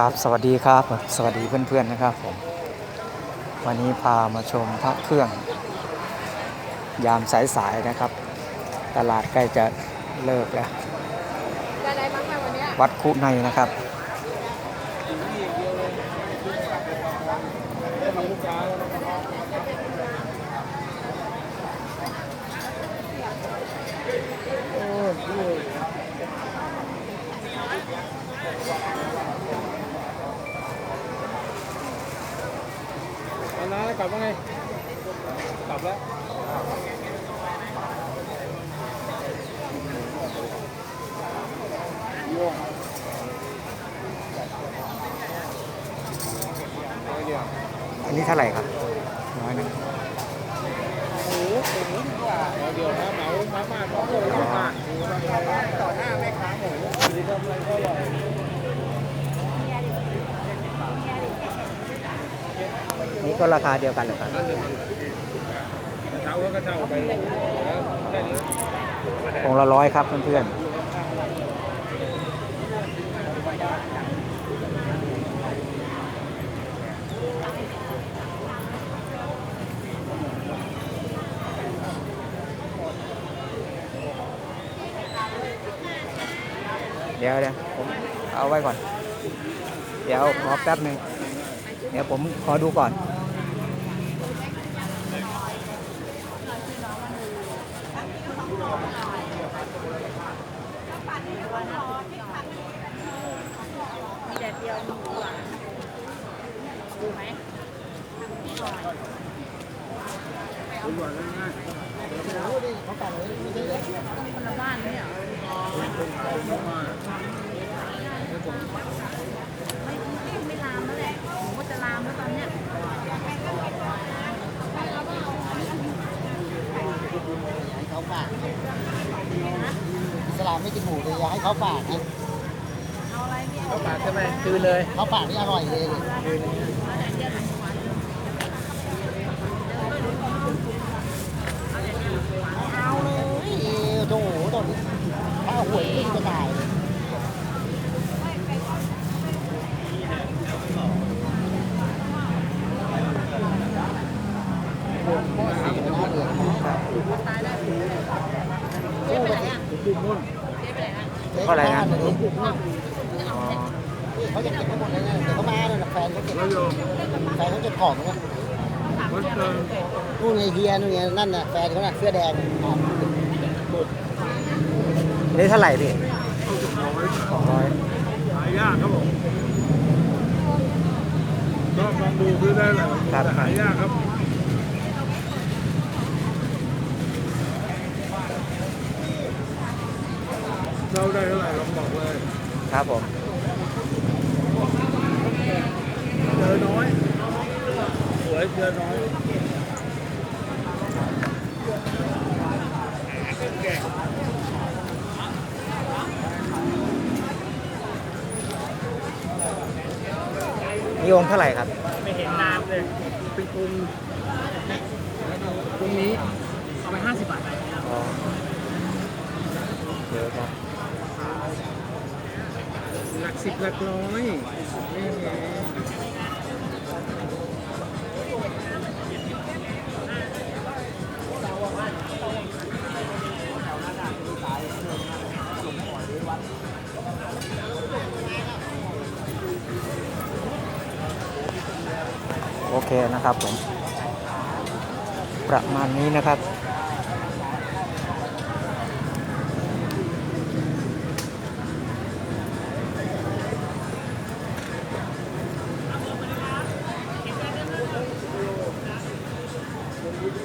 ครับสวัสดีครับ สวัสดีเพื่อนๆนะครับผม วันนี้พามาชมพระเครื่อง ยามสายๆนะครับ ตลาดใกล้จะเลิกแล้วได้อะไรบ้างไหมวันเนี้ยวัดคุในนะครับเอา น้ากลับว่าไงกลับแล้วเดี๋ยวอันนี้เท่าไหร่ครับน้อยหนึงเดี๋ยวนะเหมามามาเหมาหมูมาต่อหน้าแม่ค้าหมูดีทำอะไร ก็อร่อยนี่ก็ราคาเดียวกันเหรอครับนั่นเลยมันกระเช้าก็กระเช้าไปแล้วแค่นี้องค์ละร้อยครับเพื่อนๆเดี๋ยวเดี๋ยวผมเอาไว้ก่อน เดี๋ยวขอแป๊บหนึ่งเดี๋ยวผมขอดูก่อน ดดเดียวมีหมูหนดูไมคนละบ้านเนี่ยเหรอไม่ไม่ลามแล้วแหละหมูก็จะลามแล้วตอนเนี้ยให้เขาฝากอิสลามไม่กินหมูเลยอยากให้เขาฝากนะ เอาอะไรเนี่ยเขาปาดใช่ไหมคือเลยเขาฝากนี่อร่อยเลยเอาเดียวกับหมูหวานเอาเลยโอ้โหตอนนี้ถ้าหวยจะตายเลยพ่อสีมันน่าเดือดตายแล้วเจ๊ไปไหนอะดูมุ่น เจ๊ไปไหนอะเท่าไหร่นะอ๋อเขาจะเก็บไว้หมดเลยนะเดี๋ยวเขามาเนี่ยแฟนเขาเก็บแล้วโยมแฟนเขาเก็บของนะวัดเติมนู่นไงเฮียนู่นไงนั่นน่ะแฟนเขาน่ะเสื้อแดงอะนี่เท่าไหร่พี่เอาไว้สองร้อยหายากครับผมก็ลองดูซื้อได้เลยแต่หายากครับเราได้เท่าไหร่ลองบอกเลย ครับผมเจอน้อย สวยเจอน้อยนี่องค์เท่าไหร่ครับ ไม่เห็นน้ำเลยเป็นกรุงกรุงนี้ เอาไปห้าสิบบาทอ๋อเยอะครับ หลัก สิบหลักร้อยนี่ไงโอเคนะครับผม ประมาณนี้นะครับ